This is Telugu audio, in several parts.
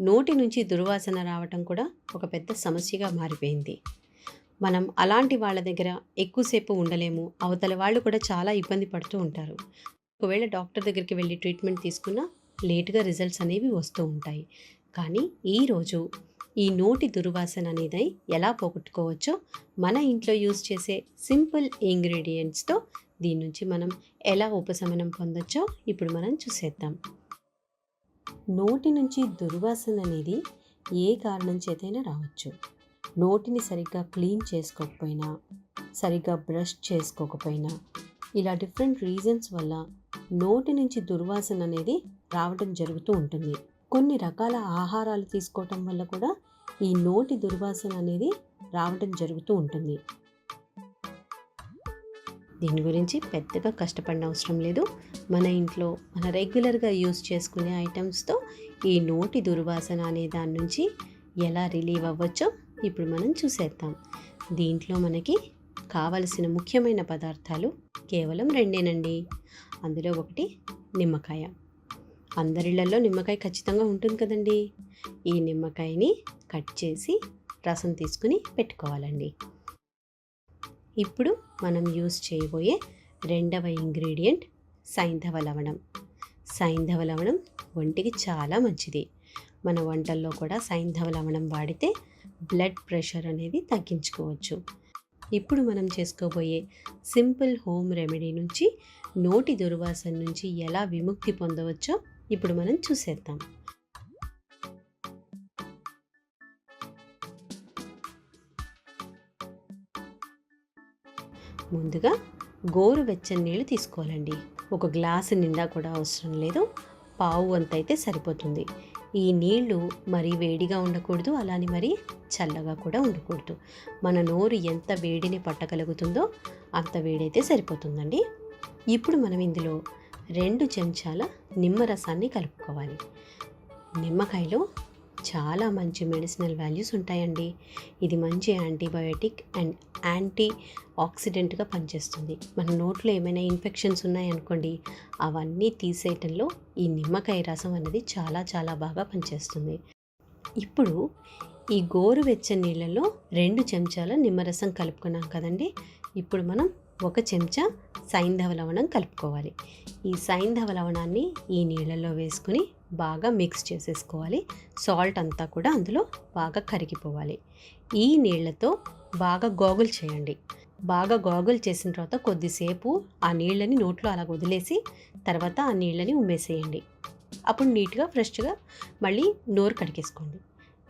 నోటి నుంచి దుర్వాసన రావటం కూడా ఒక పెద్ద సమస్యగా మారిపోయింది. మనం అలాంటి వాళ్ళ దగ్గర ఎక్కువసేపు ఉండలేము. అవతల వాళ్ళు కూడా చాలా ఇబ్బంది పడుతూ ఉంటారు. ఒకవేళ డాక్టర్ దగ్గరికి వెళ్ళి ట్రీట్మెంట్ తీసుకున్నా లేటుగా రిజల్ట్స్ అనేవి వస్తూ ఉంటాయి. కానీ ఈరోజు ఈ నోటి దుర్వాసన అనేది ఎలా పోగొట్టుకోవచ్చో మన ఇంట్లో యూజ్ చేసే సింపుల్ ఇంగ్రీడియంట్స్తో దీని నుంచి మనం ఎలా ఉపశమనం పొందొచ్చో ఇప్పుడు మనం చూసేద్దాం. నోటి నుంచి దుర్వాసన అనేది ఏ కారణం చేతైనా రావచ్చు. నోటిని సరిగ్గా క్లీన్ చేసుకోకపోయినా సరిగ్గా బ్రష్ చేసుకోకపోయినా ఇలా డిఫరెంట్ రీజన్స్ వల్ల నోటి నుంచి దుర్వాసన అనేది రావడం జరుగుతూ ఉంటుంది. కొన్ని రకాల ఆహారాలు తీసుకోవటం వల్ల కూడా ఈ నోటి దుర్వాసన అనేది రావడం జరుగుతూ ఉంటుంది. దీని గురించి పెద్దగా కష్టపడిన అవసరం లేదు. మన ఇంట్లో మన రెగ్యులర్గా యూస్ చేసుకునే ఐటమ్స్తో ఈ నోటి దుర్వాసన అనే దాని నుంచి ఎలా రిలీవ్ అవ్వచ్చో ఇప్పుడు మనం చూసేద్దాం. దీంట్లో మనకి కావలసిన ముఖ్యమైన పదార్థాలు కేవలం రెండేనండి. అందులో ఒకటి నిమ్మకాయ. అందరిళ్ళలో నిమ్మకాయ ఖచ్చితంగా ఉంటుంది కదండి. ఈ నిమ్మకాయని కట్ చేసి రసం తీసుకుని పెట్టుకోవాలండి. ఇప్పుడు మనం యూస్ చేయబోయే రెండవ ఇంగ్రీడియంట్ సైంధవ లవణం. సైంధవ లవణం ఒంటికి చాలా మంచిది. మన వంటల్లో కూడా సైంధవ లవణం వాడితే బ్లడ్ ప్రెషర్ అనేది తగ్గించుకోవచ్చు. ఇప్పుడు మనం చేసుకోబోయే సింపుల్ హోమ్ రెమెడీ నుంచి నోటి దుర్వాసన నుంచి ఎలా విముక్తి పొందవచ్చో ఇప్పుడు మనం చూసేద్దాం. ముందుగా గోరువెచ్చని నీళ్ళు తీసుకోవాలండి. ఒక గ్లాసు నిండా కూడా అవసరం లేదు. పావు అంతైతే అయితే సరిపోతుంది. ఈ నీళ్ళు మరీ వేడిగా ఉండకూడదు అలానే మరి చల్లగా కూడా ఉండకూడదు. మన నోరు ఎంత వేడిని పట్టగలుగుతుందో అంత వేడైతే సరిపోతుందండి. ఇప్పుడు మనం ఇందులో రెండు చెంచాల నిమ్మరసాన్ని కలుపుకోవాలి. నిమ్మకాయలో చాలా మంచి మెడిసినల్ వాల్యూస్ ఉంటాయండి. ఇది మంచి యాంటీబయోటిక్ అండ్ యాంటీ ఆక్సిడెంట్గా పనిచేస్తుంది. మన నోట్లో ఏమైనా ఇన్ఫెక్షన్స్ ఉన్నాయనుకోండి అవన్నీ తీసేయటంలో ఈ నిమ్మకాయ రసం అనేది చాలా చాలా బాగా పనిచేస్తుంది. ఇప్పుడు ఈ గోరువెచ్చని నీళ్ళలో రెండు చెంచాల నిమ్మరసం కలుపుకున్నాం కదండి. ఇప్పుడు మనం ఒక చెంచా సైంధవ లవణం కలుపుకోవాలి. ఈ సైంధవ లవణాన్ని ఈ నీళ్ళలో వేసుకుని బాగా మిక్స్ చేసేసుకోవాలి. సాల్ట్ అంతా కూడా అందులో బాగా కరిగిపోవాలి. ఈ నీళ్ళతో బాగా గోగుల్ చేయండి. బాగా గోగుల్ చేసిన తర్వాత కొద్దిసేపు ఆ నీళ్ళని నోట్లో అలా వదిలేసి తర్వాత ఆ నీళ్ళని ఉమ్మేసేయండి. అప్పుడు నీట్గా ఫ్రెష్గా మళ్ళీ నోరు కడిగేసుకోండి.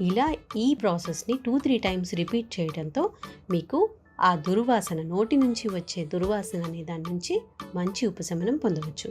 ఇలా ఈ ప్రాసెస్ని టూ త్రీ టైమ్స్ రిపీట్ చేయడంతో మీకు ఆ దుర్వాసన నోటి నుంచి వచ్చే దుర్వాసన అనే దాని నుంచి మంచి ఉపశమనం పొందవచ్చు.